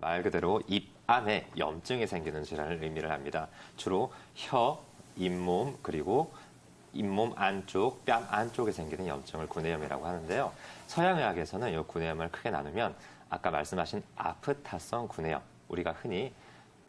말 그대로 입 안에 염증이 생기는 질환을 의미를 합니다. 주로 혀, 잇몸 그리고 잇몸 안쪽, 뺨 안쪽에 생기는 염증을 구내염이라고 하는데요. 서양의학에서는 이 구내염을 크게 나누면 아까 말씀하신 아프타성 구내염, 우리가 흔히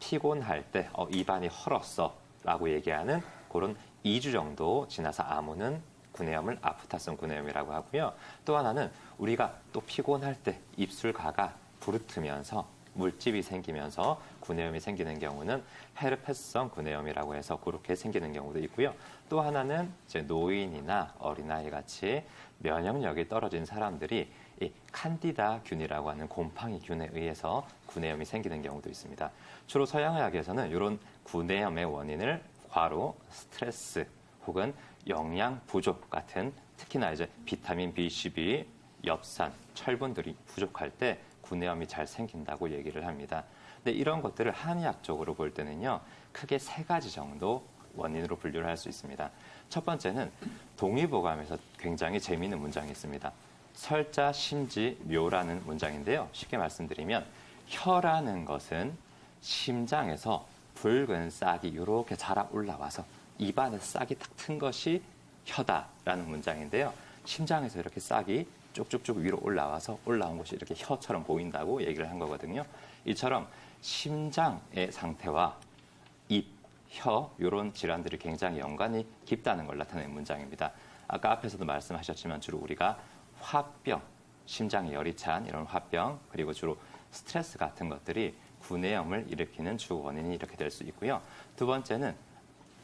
피곤할 때 어, 입안이 헐었어 라고 얘기하는 그런 2주 정도 지나서 아무는 구내염을 아프타성 구내염이라고 하고요. 또 하나는 우리가 또 피곤할 때 입술가가 부르트면서 물집이 생기면서 구내염이 생기는 경우는 헤르페스성 구내염이라고 해서 그렇게 생기는 경우도 있고요. 또 하나는 이제 노인이나 어린아이 같이 면역력이 떨어진 사람들이 이 칸디다균이라고 하는 곰팡이균에 의해서 구내염이 생기는 경우도 있습니다. 주로 서양의학에서는 이런 구내염의 원인을 과로 스트레스 혹은 영양 부족 같은 특히나 이제 비타민 B12, 엽산, 철분들이 부족할 때 구내염이 잘 생긴다고 얘기를 합니다. 근데 이런 것들을 한의학적으로 볼 때는요, 크게 세 가지 정도 원인으로 분류를 할 수 있습니다. 첫 번째는 동의보감에서 굉장히 재미있는 문장이 있습니다. 설자 심지 묘라는 문장인데요. 쉽게 말씀드리면 혀라는 것은 심장에서 붉은 싹이 이렇게 자라 올라와서 입안에 싹이 딱튼 것이 혀다라는 문장인데요. 심장에서 이렇게 싹이 쭉쭉쭉 위로 올라와서 올라온 것이 이렇게 혀처럼 보인다고 얘기를 한 거거든요. 이처럼 심장의 상태와 입, 혀 이런 질환들이 굉장히 연관이 깊다는 걸 나타내는 문장입니다. 아까 앞에서도 말씀하셨지만 주로 우리가 화병, 심장에 열이 찬 이런 화병 그리고 주로 스트레스 같은 것들이 구내염을 일으키는 주 원인이 이렇게 될 수 있고요. 두 번째는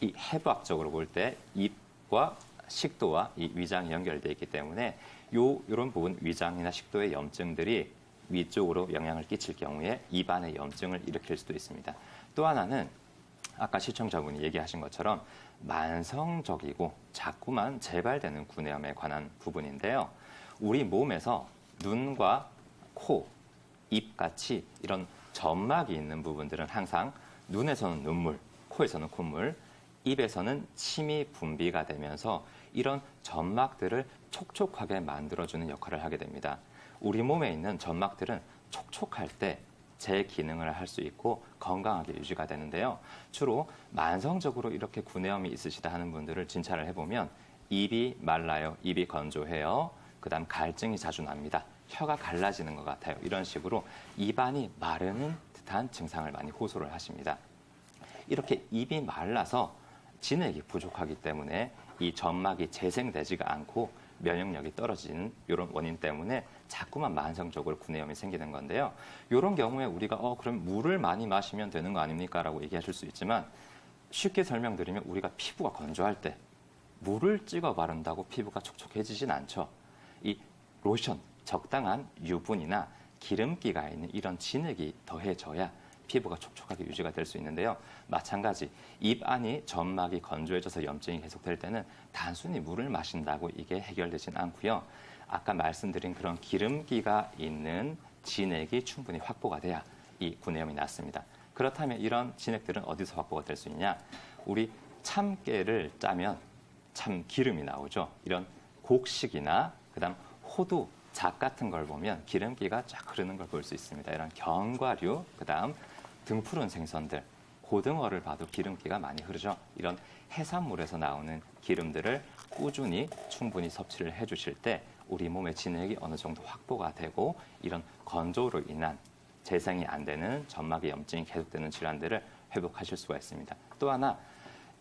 이 해부학적으로 볼 때 입과 식도와 이 위장이 연결되어 있기 때문에 요 이런 부분 위장이나 식도의 염증들이 위쪽으로 영향을 끼칠 경우에 입안의 염증을 일으킬 수도 있습니다. 또 하나는 아까 시청자분이 얘기하신 것처럼 만성적이고 자꾸만 재발되는 구내염에 관한 부분인데요. 우리 몸에서 눈과 코, 입 같이 이런 점막이 있는 부분들은 항상 눈에서는 눈물, 코에서는 콧물, 입에서는 침이 분비가 되면서 이런 점막들을 촉촉하게 만들어주는 역할을 하게 됩니다. 우리 몸에 있는 점막들은 촉촉할 때 제 기능을 할 수 있고 건강하게 유지가 되는데요. 주로 만성적으로 이렇게 구내염이 있으시다 하는 분들을 진찰을 해보면 입이 말라요, 입이 건조해요, 그 다음 갈증이 자주 납니다. 혀가 갈라지는 것 같아요. 이런 식으로 입안이 마르는 듯한 증상을 많이 호소를 하십니다. 이렇게 입이 말라서 진액이 부족하기 때문에 이 점막이 재생되지가 않고 면역력이 떨어지는 이런 원인 때문에 자꾸만 만성적으로 구내염이 생기는 건데요. 이런 경우에 우리가 어 그럼 물을 많이 마시면 되는 거 아닙니까라고 얘기하실 수 있지만 쉽게 설명드리면 우리가 피부가 건조할 때 물을 찍어 바른다고 피부가 촉촉해지진 않죠. 이 로션 적당한 유분이나 기름기가 있는 이런 진액이 더해져야 피부가 촉촉하게 유지가 될 수 있는데요. 마찬가지 입 안이 점막이 건조해져서 염증이 계속될 때는 단순히 물을 마신다고 이게 해결되진 않고요. 아까 말씀드린 그런 기름기가 있는 진액이 충분히 확보가 돼야 이 구내염이 낫습니다. 그렇다면 이런 진액들은 어디서 확보가 될 수 있냐? 우리 참깨를 짜면 참 기름이 나오죠. 이런 곡식이나 그다음 호두, 작 같은 걸 보면 기름기가 쫙 흐르는 걸 볼 수 있습니다. 이런 견과류, 그다음 등푸른 생선들, 고등어를 봐도 기름기가 많이 흐르죠. 이런 해산물에서 나오는 기름들을 꾸준히 충분히 섭취를 해주실 때 우리 몸의 진액이 어느 정도 확보가 되고 이런 건조로 인한 재생이 안 되는 점막의 염증이 계속되는 질환들을 회복하실 수가 있습니다. 또 하나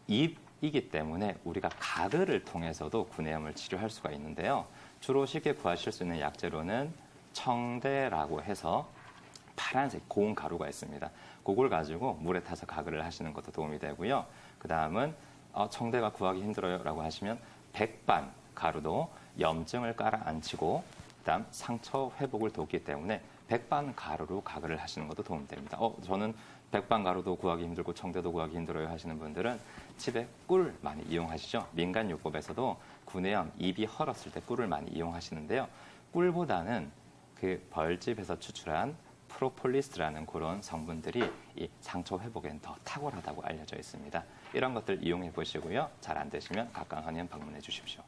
입이기 때문에 우리가 가글을 통해서도 구내염을 치료할 수가 있는데요. 주로 쉽게 구하실 수 있는 약재로는 청대라고 해서 파란색 고운 가루가 있습니다. 그걸 가지고 물에 타서 가글을 하시는 것도 도움이 되고요. 그 다음은 어, 청대가 구하기 힘들어요라고 하시면 백반 가루도 염증을 깔아앉히고 그다음 상처 회복을 돕기 때문에 백반 가루로 가글을 하시는 것도 도움이 됩니다. 어, 저는 백반 가루도 구하기 힘들고 청대도 구하기 힘들어요 하시는 분들은 집에 꿀 많이 이용하시죠. 민간 요법에서도 구내염, 입이 헐었을 때 꿀을 많이 이용하시는데요. 꿀보다는 그 벌집에서 추출한 프로폴리스라는 그런 성분들이 이 상처 회복엔 더 탁월하다고 알려져 있습니다. 이런 것들 이용해 보시고요. 잘 안 되시면 각광하면 방문해 주십시오.